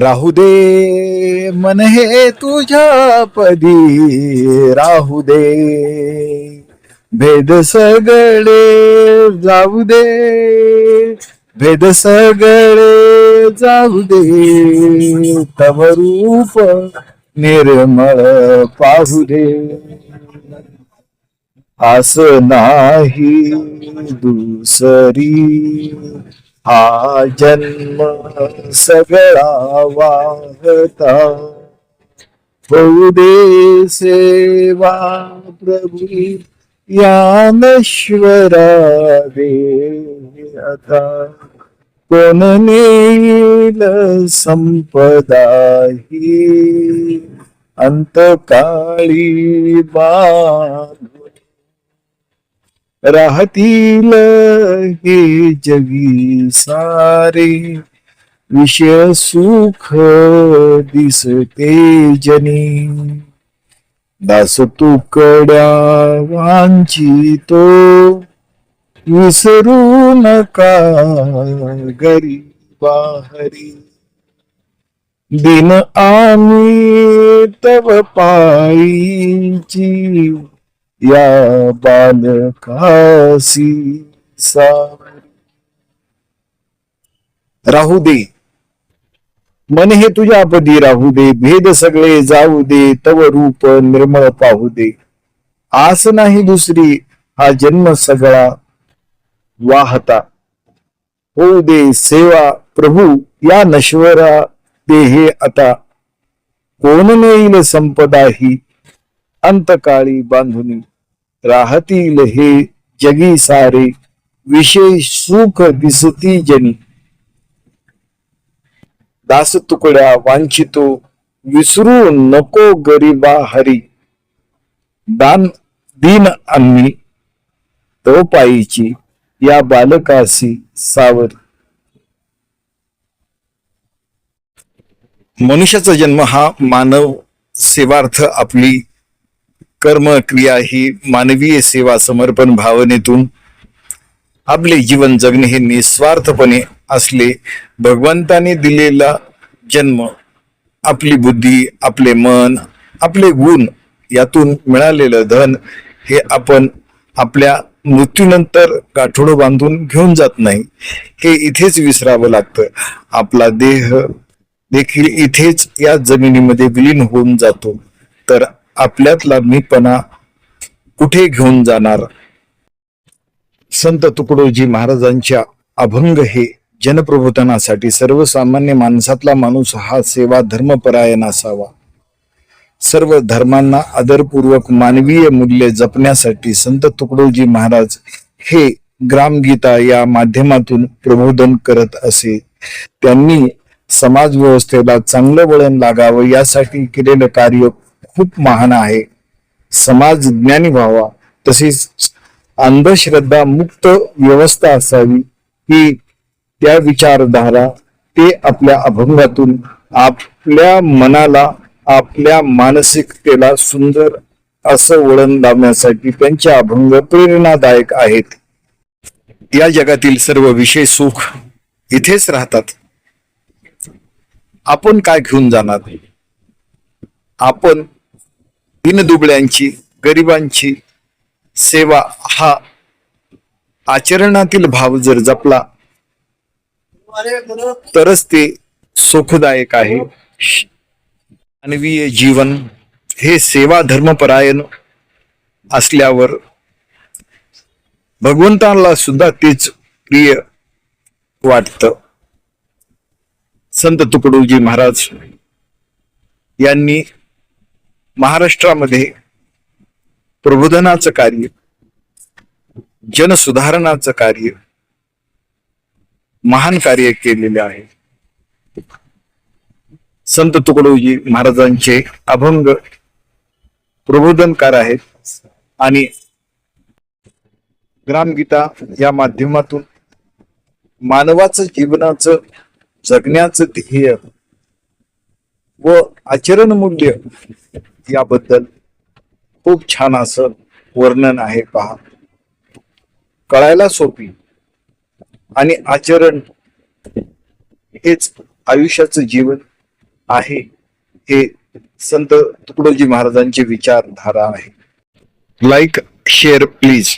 राहू दे मन हे तुझ्या पदी राहू दे. भेद सगळे जाऊ दे भेद सगळे जाऊ दे. तव रूप निर्मळ पाहू दे. आस नाही दुसरी हा जन्म सगळा वाहता. होऊ दे सेवा प्रभू या नश्वरा आता. कोण नेल संपदा ही अंतकाळी बा राहतील हे जगी सारे. विषय सुख दिसते जनी. दास तुकड्या वांचितो विसरू नका गरीबा हरी दिन आम्ही तव पायीची या बालकासी राहू दे. मन हे तुझ्या पदी राहू दे. भेद सगळे जाऊ दे. तव रूप निर्मळ पाहू दे. आस नाही दुसरी. हा जन्म सगळा वाहता. होऊ दे सेवा. प्रभू या नश्वरा देहे आता. कोण नेईल संपदा ही? अंतकाळी बांधुनी. राहतील हे जगी सारे. विशेष सुख दिसती जनी. दास तुकड्या वांछितो विसरू नको गरीबा हरी. दान दीन आम्ही तो पायीची या बालकासी सावर. मनुष्याचा जन्म हा मानव सेवार्थ आपली कर्म क्रिया ही मानवीय सेवा समर्पण भावनेतून आपले जीवन जगणे हे निस्वार्थपणे असले भगवंताने दिलेला जन्म आपली बुद्धी आपले मन आपले गुण यातून मिळालेलं धन हे आपण आपल्या मृत्यूनंतर गाठोडं बांधून घेऊन जात नाही. हे इथेच विसरावं लागतं. आपला देह देखील इथेच या जमिनीमध्ये विलीन होऊन जातो. तर आपल्यातला मीपणा कुठे घेऊन जाणार? संत तुकडोजी महाराजांच्या अभंग हे जनप्रबोधनासाठी सर्वसामान्य माणसातला माणूस हा सेवा धर्मपरायण असावा. सर्व धर्मांना आदरपूर्वक मानवीय मूल्य जपण्यासाठी संत तुकडोजी महाराज हे ग्रामगीता या माध्यमातून प्रबोधन करत असे. त्यांनी समाज व्यवस्थेला चांगलं वळण लागावं यासाठी केलेलं कार्य खूप महान आहे. समाज ज्ञानी व्हावा. तसेच अंधश्रद्धा मुक्त व्यवस्था असावी ही त्या विचारधारा ते आपल्या अभंगातून आपल्या मनाला आपल्या मानसिकतेला सुंदर असं वळण लावण्यासाठी त्यांचे अभंग प्रेरणादायक आहेत. या जगातील सर्व विषय सुख इथेच राहतात. आपण काय घेऊन जाणार? आपण दीनदुबळ्यांची गरिबांची सेवा हा आचरणातील भाव जर जपला तरच ते सुखदायक आहे. मानवीय जीवन हे सेवा धर्मपरायण असल्यावर भगवंताला सुद्धा तेच प्रिय वाटत. संत तुकडोजी महाराज यांनी महाराष्ट्रामध्ये प्रबोधनाचं कार्य जनसुधारणाचं कार्य महान कार्य केलेले आहे. संत तुकडोजी महाराजांचे अभंग प्रबोधनकार आहेत आणि ग्रामगीता या माध्यमातून मानवाचं जीवनाचं जगण्याचं ध्येय व आचरण मूल्य याबद्दल खूप छान असं वर्णन आहे पहा. कळायला सोपी. आणि आचरण हेच आयुष्याचं जीवन आहे हे संत तुकडोजी महाराजांची विचारधारा आहे. Like share please